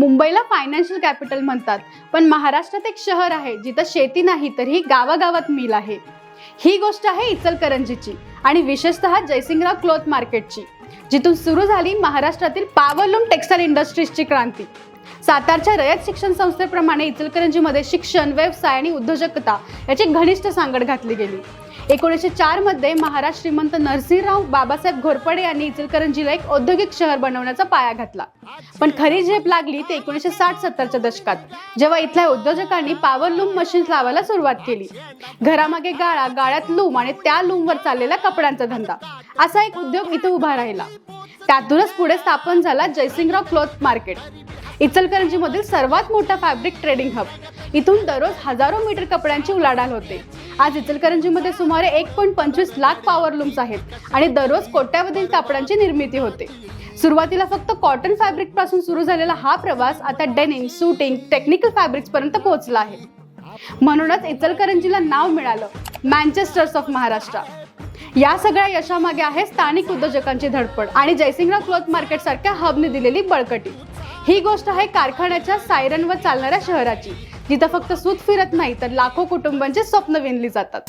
मुंबईला financial capital म्हणतात. पण महाराष्ट्रात एक शहर आहे जिथं शेती नाही तर ही गावागावात मिल आहे. ही गोष्ट आहे इचलकरंजीची आणि विशेषतः जयसिंगराव क्लॉथ मार्केटची जिथून सुरू झाली महाराष्ट्रातील पावरलूम टेक्स्टाईल इंडस्ट्रीजची क्रांती. सातारच्या रयत शिक्षण संस्थेप्रमाणे इचलकरंजीमध्ये शिक्षण व्यवसाय आणि उद्योजकता याची घनिष्ठ सांगड घातली गेली. एकोणीसशे चारमध्ये महाराष्ट्र श्रीमंत नरसिंहराव बाबासाहेब घोरपडे यांनी इचलकरंजीला एक औद्योगिक शहर बनवण्याचा पाया घातला. पण खरी झेप लागली ते एकोणीसशे साठ सत्तरच्या दशकात जेव्हा इथल्या उद्योजकांनी पॉवर लूम मशीन्स लावायला सुरुवात केली. घरामागे गाळा गाळ्यात लूम आणि त्या लूमवर चाललेला कपड्यांचा धंदा. असा एक उद्योग इथं उभा राहिला. त्यातूनच पुढे स्थापन झाला जयसिंगराव क्लॉथ मार्केट. इचलकरंजीमधील सर्वात मोठा फॅब्रिक ट्रेडिंग हब इथून दररोज हजारो मीटर कपड्यांची उलाढाल होते. आज इचलकरंजीमध्ये सुमारे एक पॉईंट पंचवीस लाख पॉवर लूम्स आहेत आणि दररोज कोट्यावधी कापडांची निर्मिती होते. सुरुवातीला फक्त कॉटन फॅब्रिकपासून सुरू झालेला हा प्रवास आता डेनिंग शूटिंग टेक्निकल फॅब्रिक्सपर्यंत पोहोचला आहे. म्हणूनच इचलकरंजीला नाव मिळालं मँचेस्टर्स ऑफ महाराष्ट्र या सगळ्या यशामागे आहे स्थानिक उद्योजकांची धडपड आणि जयसिंगराव क्लॉथ मार्केट सारख्या हबने दिलेली बळकटी. ही गोष्ट आहे कारखान्याच्या सायरनवर चालणाऱ्या शहराची. जिथं फक्त सूत फिरत नाही तर लाखो कुटुंबांची स्वप्न विणली जातात.